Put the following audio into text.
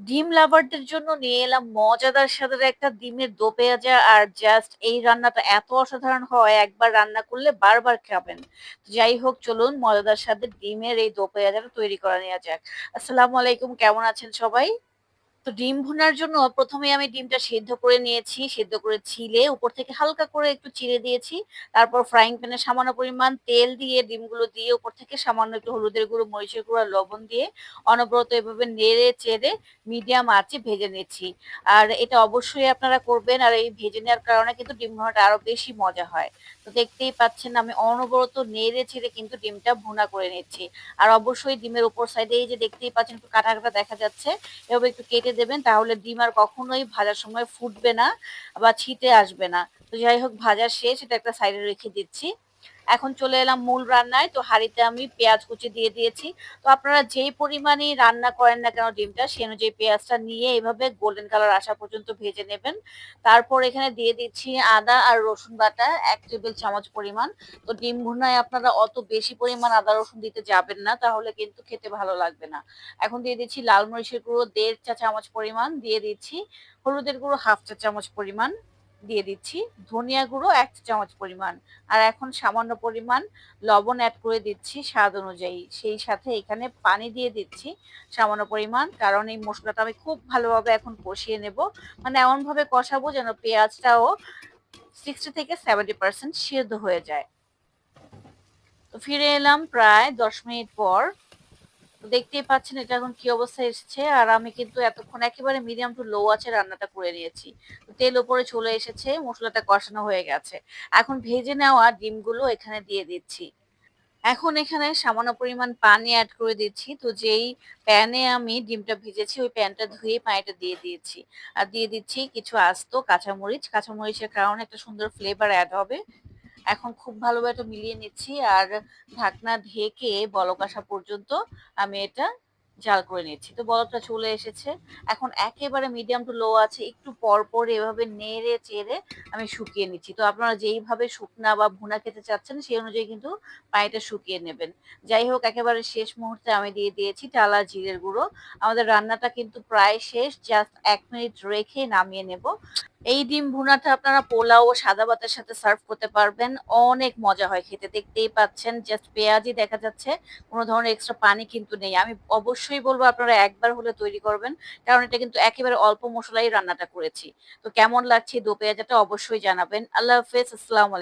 ডিম লাভারদের জন্য নিয়ে এলাম মজাদার সাথে একটা ডিমের দো পেঁয়াজা আর জাস্ট এই রান্নাটা এত অসাধারণ হয়, একবার রান্না করলে বারবার খাবেন। যাই হোক, চলুন মজাদার সাথে ডিমের এই দো পেঁয়াজাটা তৈরি করা নেওয়া যাক। আসসালামু আলাইকুম, কেমন আছেন সবাই? তো ডিম ভুনার জন্য প্রথমে আমি ডিমটা সেদ্ধ করে নিয়েছি, সেদ্ধ করে ছিলে, উপর থেকে হালকা করে একটু চিড়ে দিয়েছি, তারপর ফ্রাইং প্যানে সামান্য পরিমাণ তেল দিয়ে ডিমগুলো দিয়ে উপর থেকে সামান্য একটু হলুদের গুঁড়ো, মরিচের গুঁড়ো লবণ দিয়ে অনবরত এভাবে নেড়ে চেড়ে মিডিয়াম আঁচে ভেজে নিচ্ছি। আর এটা অবশ্যই আপনারা করবেন, আর এই ভেজে নেওয়ার কারণে কিন্তু ডিম ভুনাটা আরও বেশি মজা হয়। তো দেখতেই পাচ্ছেন আমি অনবরত নেড়ে ছেড়ে কিন্তু ডিমটা ভুনা করে নিচ্ছি। আর অবশ্যই ডিমের উপর সাইডে এই যে দেখতেই পাচ্ছেন একটু কাটা কাটা দেখা যাচ্ছে, এভাবে একটু কেটে দেবেন তাহলে ডিম আর কখনোই ভাজার সময় ফুটবে না বা ছিটে আসবে না। তো যাই হোক, ভাজা শেষ, এটা একটা সাইডে রেখে দিচ্ছি। এখন চলে এলাম মূল রান্নায়। তো হাঁড়িতে আমি পেঁয়াজ কুচি দিয়ে দিয়েছি। তো আপনারা যেই পরিমাণে রান্না করেন না কেন ডিমটা সেই অনুযায়ী পেঁয়াজটা নিয়ে এভাবে গোল্ডেন কালার আসা পর্যন্ত ভেজে নেবেন। তারপর এখানে দিয়ে দিচ্ছি আদা আর রসুন বাটা, এক টেবিল চামচ পরিমাণ। তো ডিম ভুনায় আপনারা অত বেশি পরিমাণ আদা রসুন দিতে যাবেন না, তাহলে কিন্তু খেতে ভালো লাগবে না। এখন দিয়ে দিচ্ছি লাল মরিচের গুঁড়ো, দেড় চা চামচ পরিমাণ। দিয়ে দিচ্ছি হলুদের গুঁড়ো, হাফ চা চামচ পরিমাণ। দিয়ে দিচ্ছি। ধনিয়া গুঁড়ো এক চামচ পরিমাণ। আর এখন সামান্য পরিমাণ লবণ অ্যাড করে দিচ্ছি স্বাদ অনুযায়ী। সেই সাথে এখানে পানি দিয়ে দিচ্ছি সামান্য পরিমাণ। কারণ এই মশলাটা আমি খুব ভালোভাবে এখন কষিয়ে নেব। মানে এমনভাবে কষাবো যেন পেঁয়াজটাও সিক্সটি থেকে সেভেন্টি পার্সেন্ট সেদ্ধ হয়ে যায়। তো ফিরে এলাম প্রায় দশ মিনিট পর। দেখতেই পাচ্ছেন এটা এখন কি অবস্থায় এসেছে। আর আমি কিন্তু এতক্ষণ একেবারে মিডিয়াম টু লো আছে রান্নাটা করে নিয়েছি। তেল ওপরে চলে এসেছে, মশলাটা কষানো হয়ে গেছে। এখন ভেজে নেওয়া ডিমগুলো এখানে দিয়ে দিচ্ছি। এখন এখানে সামান্য পরিমাণ পানি অ্যাড করে দিচ্ছি। তো যেই প্যানে আমি ডিমটা ভেজেছি, ওই প্যানটা ধুয়ে পানিটা দিয়ে দিয়েছি। আর দিয়ে দিচ্ছি কিছু আস্ত কাঁচামরিচ। কাঁচামরিচের কারণে একটা সুন্দর ফ্লেভার অ্যাড হবে। এখন খুব ভালোভাবে এটা মিলিয়ে নিচ্ছি। আর ঢাকনা ঢেকে বলক আসা পর্যন্ত আমি এটা জাল করে নিচ্ছি। তো বলকটা চলে এসেছে। এখন একেবারে মিডিয়াম টু লো আছে। একটু পর পর এভাবে নেড়ে চেড়ে আমি শুকিয়ে নিচ্ছি। তো আপনারা যেইভাবে শুকনা বা ভুনা খেতে চাচ্ছেন, সেই অনুযায়ী কিন্তু পানিটা শুকিয়ে নেবেন। যাই হোক, একেবারে শেষ মুহূর্তে আমি দিয়ে দিয়েছি টালা জিরের গুঁড়ো। আমাদের রান্নাটা কিন্তু প্রায় শেষ। জাস্ট এক মিনিট রেখে নামিয়ে নেব। এই ডিম ভুনাটা আপনারা পোলাও ও সাদা ভাতের সাথে সার্ভ করতে পারবেন। অনেক মজা হয় খেতে। দেখতেই পাচ্ছেন জাস্ট পেঁয়াজই দেখা যাচ্ছে। কোনো ধরনের এক্সট্রা পানি কিন্তু নেই। আমি অবশ্যই বলব আপনারা একবার হলে তৈরি করবেন, কারণ এটা কিন্তু একেবারে অল্প মশলাই রান্নাটা করেছি। তো কেমন লাগছে দো পেঁয়াজাটা অবশ্যই জানাবেন। আল্লাহ হাফেজ, আসসালাম